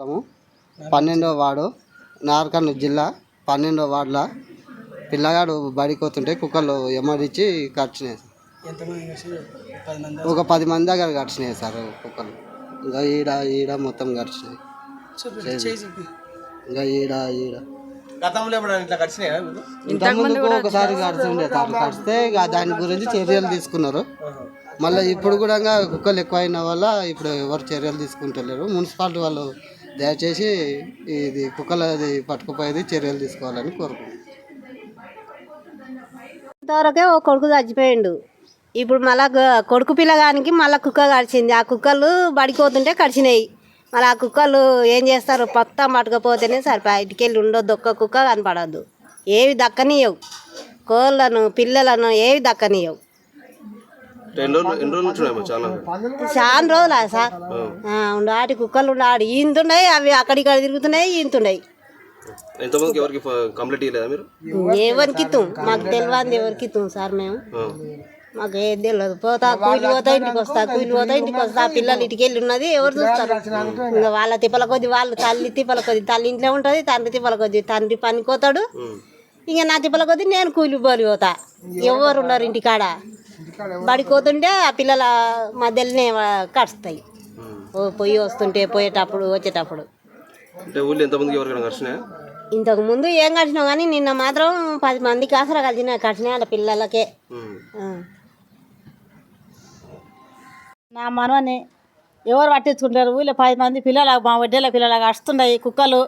మండలము. పన్నెండో వార్డు నార్కర్నూలు జిల్లా పన్నెండో వార్డులో పిల్లగాడు బడికి పోతుంటే కుక్కలు ఎమ్మడిచ్చి కరిచినాయి సార్. ఒక పది మంది దగ్గర కరిచినాయి సార్ కుక్కలు. ఇంకా ఈడ ఈడ మొత్తం కరిచినాయి ఇంకా ఈడ ఈడ. గతంలో ఇంతకుముందుకు ఒకసారి కరిచిండే సార్ కరిస్తే ఇక దాని గురించి చర్యలు తీసుకున్నారు. మళ్ళీ ఇప్పుడు కూడా ఇంకా కుక్కలు ఎక్కువైన వల్ల ఇప్పుడు ఎవరు చర్యలు తీసుకుంటలేరు. మున్సిపాలిటీ వాళ్ళు దయచేసి ఇది కుక్కలది పట్టుకుపోయేది చర్యలు తీసుకోవాలని కోరుకుంటున్నాను ఇంతవరకే ఓ కొడుకు చచ్చిపోయిండు. ఇప్పుడు మళ్ళా కొడుకు పిల్లగానికి మళ్ళీ కుక్క కడిచింది ఆ కుక్కలు బడిపోతుంటే కడిచినాయి మళ్ళీ ఆ కుక్కలు ఏం చేస్తారు? మొత్తం పట్టుకపోతేనే సరిపోయి ఇటుకెళ్ళి ఉండొద్దు. ఒక్క కుక్క కనపడద్దు. ఏవి దక్కనియవు. కోళ్ళను పిల్లలను ఏవి దక్కనియవు. ఎన్ని రోజులు ఎన్ని రోజులు నుంచి ఉన్నాయమ్మా చాలా చాలా రోజులు సార్? ఉండు ఆటి కుక్కలు ఉండు ఆడి ఈంతున్నాయి అవి అక్కడిక్కడ తిరుగుతున్నాయి ఈంతున్నాయి. ఎంతమందికి ఎవరికి కంప్లీట్ ఇవ్వలేదా మీరు? ఎవరికి ఇత్తాం? మాకు తెలియదు ఎవరికి సార్ మేము. మాకు ఏది తెలియదు. పోతా కూలి పోతా ఇంటికి వస్తా కూలి పోతా ఇంటికి వస్తా పిల్లలు ఇటుకి వెళ్ళి ఉన్నది ఎవరు చూస్తారు? ఇంకా వాళ్ళ తిప్పల కొద్ది వాళ్ళు తల్లి తిప్పల కొద్ది తల్లి ఇంట్లో ఉంటుంది తండ్రి తిప్పల కొద్ది తండ్రి పనికి పోతాడు. ఉమ్. ఇంకా నా తిప్పల కొద్ది నేను కూలి పోలి పోతా. ఎవరు ఉన్నారు ఇంటికాడ? బడికి పోతుంటే ఆ పిల్లల మధ్యలోనే కడుస్తాయి ఉమ్. ఓ పొయ్యి వస్తుంటే పోయేటప్పుడు వచ్చేటప్పుడు. అంటే ఊళ్ళో ఎంతమందికి ఎవరికైనా కడిచినాయా ఇంతకు ముందు ఏం కట్టినావు కానీ నిన్న మాత్రం పది మందికి ఆసరా కలిసిన కట్టినాయి వాళ్ళ పిల్లలకే. నా మనవని ఎవరు పట్టించుకుంటారు? ఊళ్ళో పది మంది పిల్లలు మా వడ్డీల పిల్లలు వస్తున్నాయి కుక్కలు.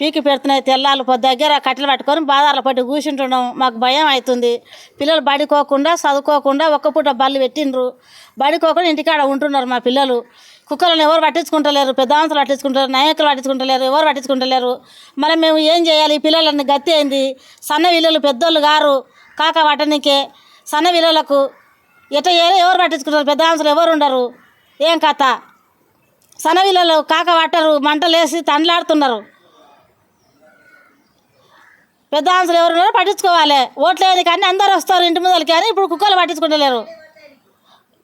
పీకి పెడుతున్నాయి తెల్లాలు పొద్దు దగ్గర కట్టెలు పట్టుకొని బాధార్ల పట్టి కూర్చుంటున్నాం మాకు భయం అవుతుంది. పిల్లలు బడికోకుండా చదువుకోకుండా ఒక్క పూట బళ్ళు పెట్టిండ్రు. బడికోకుండా ఇంటికాడ ఉంటున్నారు మా పిల్లలు. కుక్కలను ఎవరు పట్టించుకుంటలేరు పెద్దవంతులు పట్టించుకుంటారు నాయకులు పట్టించుకుంటలేరు ఎవరు పట్టించుకుంటలేరు. మరి మేము ఏం చేయాలి? పిల్లలన్నీ పిల్లలని అయింది. సన్న విలువలు పెద్దోళ్ళు గారు కాక పట్టనికే సన్న విలువలకు ఎట ఎవరు పట్టించుకుంటారు? పెద్దవంతులు ఎవరు ఉండరు? ఏం కథ? విలువలు కాక పట్టరు మంటలేసి తండ్లాడుతున్నారు. పెద్ద ఆంసలు ఎవరు ఉన్నారో పట్టించుకోవాలి. ఓట్లేని కానీ అందరు వస్తారు ఇంటి ముందలకి కానీ ఇప్పుడు కుక్కలు పట్టించుకుంటలేరు.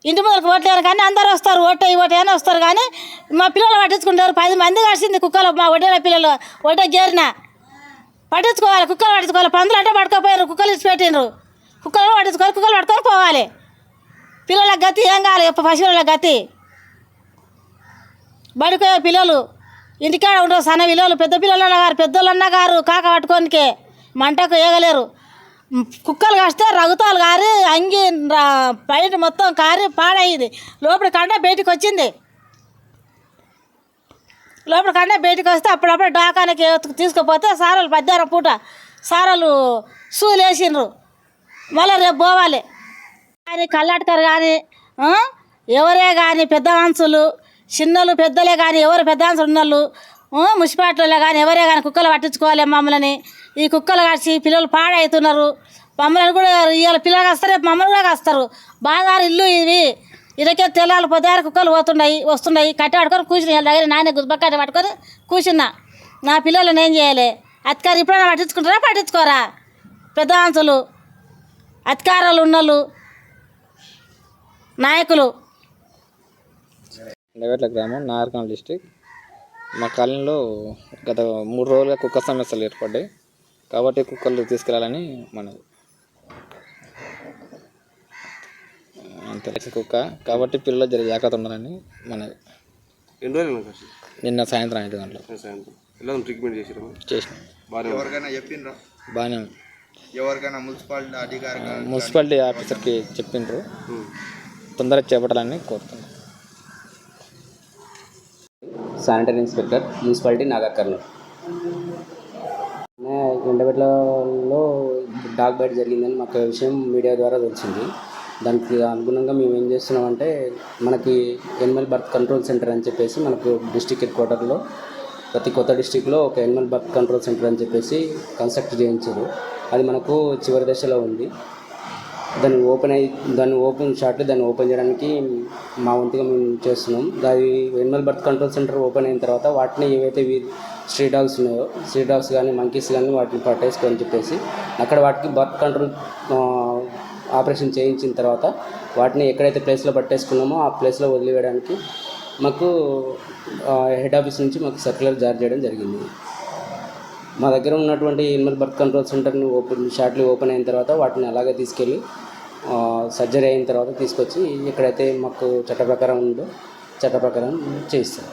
ఇంటి ముందరకు ఓట్లేరు కానీ అందరు వస్తారు. ఓటే ఓటే అని వస్తారు కానీ మా పిల్లలు పట్టించుకుంటారు పది మంది కలిసింది కుక్కలు మా ఒడ్డేల పిల్లలు. ఒడ్డే గేరిన. పట్టించుకోవాలి కుక్కలు పట్టించుకోవాలి. పందులు అంటే పట్టుకోపోయారు కుక్కలు ఇచ్చి పెట్టిండ్రు. కుక్కలు పట్టించుకోవాలి కుక్కలు పట్టుకొని పోవాలి. పిల్లల గతి ఏం కావాలి? ఇప్పుడు పసిపిల్లల గతి? బడిపోయే పిల్లలు ఇంటికాడ ఉండరు సన్న పిల్లలు పెద్ద పిల్లలు అన్నగారు పెద్దోళ్ళు అన్నగారు కాక పట్టుకోనికే. మంటకు ఏగలేరు. కుక్కలు కాస్తే రగుతాలు కారి అంగి పైన మొత్తం కారి పాడయింది లోపల కండ బయటికి వచ్చింది. లోపల కండ బయటికి వస్తే అప్పుడప్పుడు డాకానికి తీసుకుపోతే సారాలు పద్దారం పూట సారాలు సూలు వేసిండ్రు మళ్ళీ రేపు పోవాలి. కానీ కల్లాటకారు కానీ ఎవరే కానీ పెద్ద మనుషులు చిన్నలు పెద్దలే కానీ ఎవరు పెద్ద మనుషులు ఉన్నోళ్ళు మున్సిపాలిటీలో కానీ ఎవరే కానీ కుక్కలు పట్టించుకోవాలి మమ్మల్ని. ఈ కుక్కలు కాసి పిల్లలు పాడవుతున్నారు మమ్మల్ని కూడా ఇవాళ పిల్లలు వస్తారు రేపు మమ్మల్ని కూడా వస్తారు బాధారు ఇల్లు ఇవి. ఇదకే తెల్లాలి పొద్దారు కుక్కలు పోతున్నాయి వస్తున్నాయి. కట్టి పట్టుకొని కూర్చుని వాళ్ళ దగ్గర నాయన గుద్దబక్కటి పట్టుకొని కూర్చున్నా. నా పిల్లలను ఏం చేయాలి? అధికారులు ఇప్పుడైనా పట్టించుకుంటారా పట్టించుకోరా? పెద్ద అధికారాలు ఉన్నోళ్ళు నాయకులు. గ్రామం నాగర్కల్ డిస్టిక్ మా కాలనీలో గత మూడు రోజులుగా కుక్క సమస్యలు ఏర్పడ్డాయి. కాబట్టి కుక్కలు తీసుకెళ్ళాలని మనది అంతే. కుక్క. కాబట్టి పిల్లలు జర జాగ్రత్త ఉండాలని మనది ఎన్ని రోజులు కడిచి నిన్న సాయంత్రం ఐదు గంటలు. సాయంత్రం. ఎలా ట్రీట్మెంట్ చేసారు చేసిన. బాగానే ఉంది. ఎవరికైనా చెప్పిండ్రా బాగానే ఉంది. ఎవరికైనా మున్సిపాలిటీ ఆఫీసర్కి చెప్పిండ్రు. తొందరగా చేపట్టాలని కోరుతున్నాను sanitary inspector municipality Nagar Kurnool ఎండబెట్లలో dog bite జరిగిందని మాకు విషయం మీడియా ద్వారా తెలిసింది. దానికి అనుగుణంగా మేము ఏం చేస్తున్నామంటే మనకి ఎనిమల్ బర్త్ కంట్రోల్ సెంటర్ అని చెప్పేసి మనకు డిస్టిక్ హెడ్ క్వార్టర్లో ప్రతి కొత్త డిస్టిక్లో ఒక ఎనిమల్ బర్త్ కంట్రోల్ సెంటర్ అని చెప్పేసి కన్స్ట్రక్ట్ చేయించారు. అది మనకు చివరి దశలో ఉంది. దాన్ని ఓపెన్ అయ్యి దాన్ని ఓపెన్ షాట్ దాన్ని ఓపెన్ చేయడానికి మా వంతుగా మేము చేస్తున్నాం. దాని animal birth control centre open అయిన తర్వాత వాటిని ఏవైతే స్ట్రీట్ డాగ్స్ ఉన్నాయో స్ట్రీ డాగ్స్ కానీ మంకీస్ కానీ వాటిని పట్టేసుకొని చెప్పేసి అక్కడ వాటికి బర్త్ కంట్రోల్ ఆపరేషన్ చేయించిన తర్వాత వాటిని ఎక్కడైతే ప్లేస్లో పట్టేసుకున్నామో ఆ ప్లేస్లో వదిలివేయడానికి మాకు ఆ, హెడ్ ఆఫీస్ నుంచి మాకు సర్క్యులర్ జారీ చేయడం జరిగింది. మా దగ్గర ఉన్నటువంటి ఇన్మల్ బర్త్ కంట్రోల్ సెంటర్ని ఓపెన్ షార్ట్లీ ఓపెన్ అయిన తర్వాత వాటిని అలాగే తీసుకెళ్ళి సర్జరీ అయిన తర్వాత తీసుకొచ్చి ఎక్కడైతే మాకు చట్ట ప్రకారం ఉందో చట్ట ప్రకారం చేయిస్తారు.